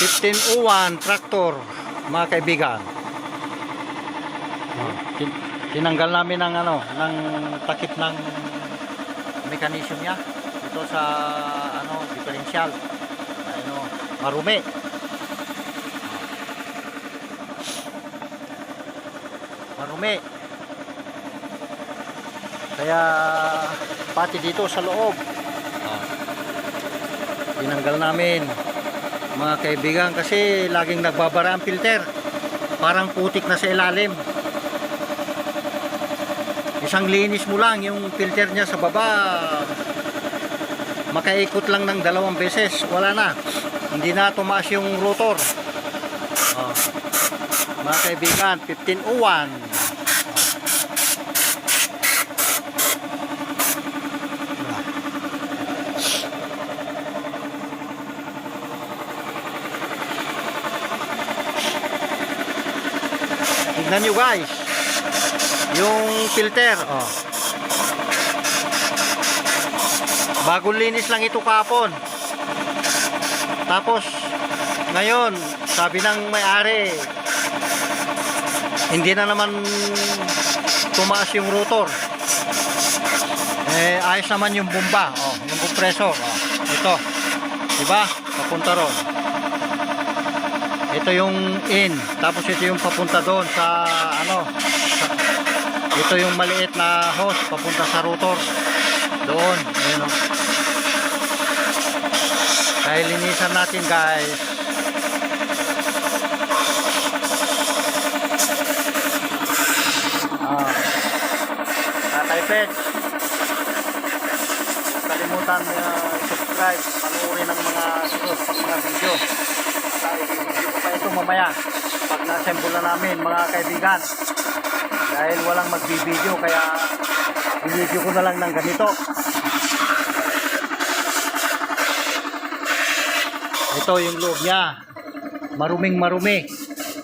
1501 tractor, mga kaibigan. Tin- tinanggal namin ng ano, ng takip ng mechanism niya dito sa ano, differential. Ano, marumi. Marumi. Kaya pati dito sa loob. Oh. Tinanggal namin mga kaibigan kasi laging nagbabara ang filter. Parang putik na sa ilalim. Isang linis mo lang yung filter niya sa baba. Makaikot lang ng dalawang beses. Wala na. Hindi na tumaas yung rotor. Oh. Mga kaibigan, 1501. Tignan nyo guys. Yung filter. Oh. Bagong linis lang ito kapon. Tapos, ngayon, sabi ng may-ari, hindi na naman tumaas yung rotor. Eh, ayos naman yung bomba. Oh, yung compressor. Oh, ito. Diba? Papunta ron. Ito yung in. Tapos ito yung papunta doon sa ano. sa- ito yung maliit na hose papunta sa rotor. Doon. Ayun oh. Kaya linisan natin guys. Ah. Tatay Pets. Kalimutan uh, subscribe, panoorin ng mga susunod pang mga video. Video ito mamaya. Pag na-assemble na namin mga kaibigan. Dahil walang magbibideo kaya i-video ko na lang ng ganito. Ito yung loob niya. Maruming marumi.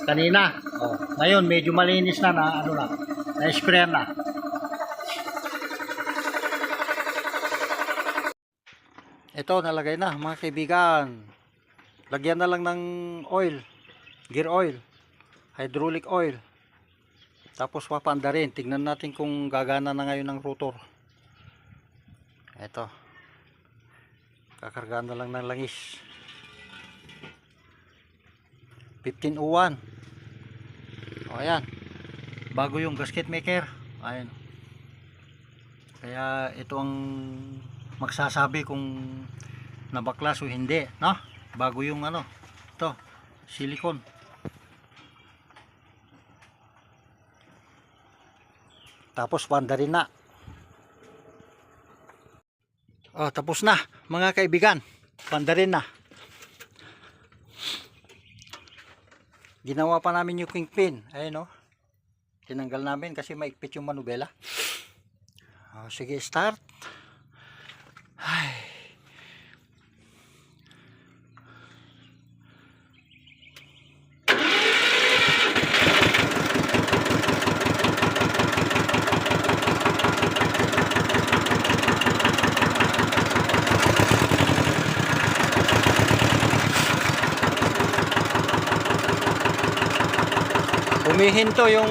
Kanina. Oh. Ngayon medyo malinis na na ano na. Na-spray na. Ito nalagay na mga kaibigan. Lagyan na lang ng oil. Gear oil. Hydraulic oil. Tapos papanda rin. Tingnan natin kung gagana na ngayon ng rotor. Ito. Kakargaan na lang ng langis. 1501. O ayan. Bago yung gasket maker. Ayan. Kaya ito ang magsasabi kung nabaklas o hindi, no? Bago yung ano, ito, silicone. Tapos banda rin na. Oh, tapos na, mga kaibigan. Banda rin na. Ginawa pa namin yung kingpin. Ayun, no? Tinanggal namin kasi maikpit yung manubela. Oh, sige, start. Humihinto yung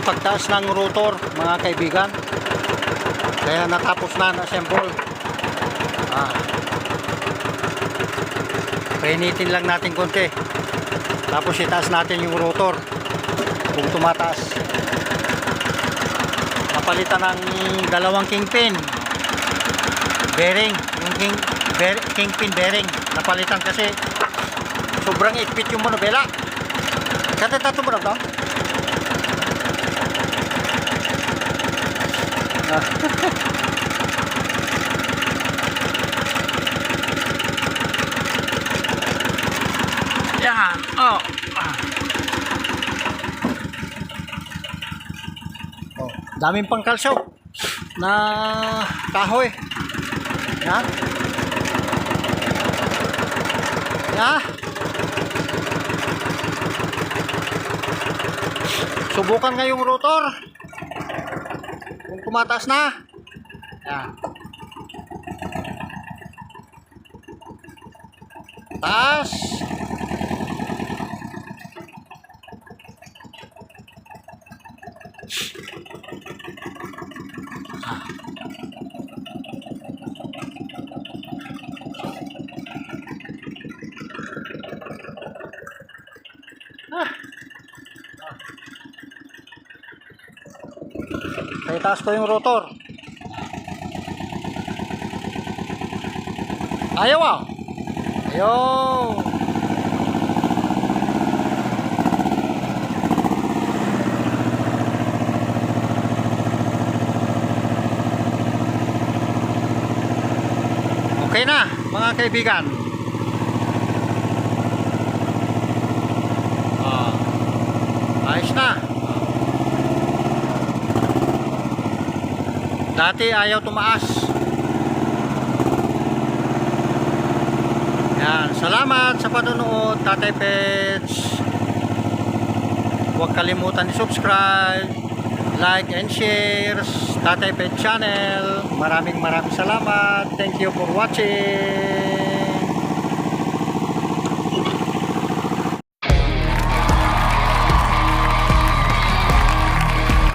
pagtaas ng rotor, mga kaibigan. Kaya natapos na na-assemble. Ah. Painitin lang natin konti. Tapos itaas natin yung rotor. Kung tumataas. Napalitan ng dalawang kingpin. Bearing. Yung king, bear, kingpin bearing. Napalitan kasi sobrang ikpit yung manubela. Katatato mo na to? Yan. Oh. Oh, daming pang kalsyo na kahoy. Ya. Ya. Subukan nga yung rotor tumataas na. Yan. Taas. Ah. Kaya taas ko yung rotor. Ayaw ah. Ayaw. Okay na, mga kaibigan. Ah, ayos na. Dati ayaw tumaas. Yan, salamat sa panonood, Tatay Pets. Huwag kalimutan i-subscribe, like and share Tatay Pet Channel. Maraming maraming salamat. Thank you for watching.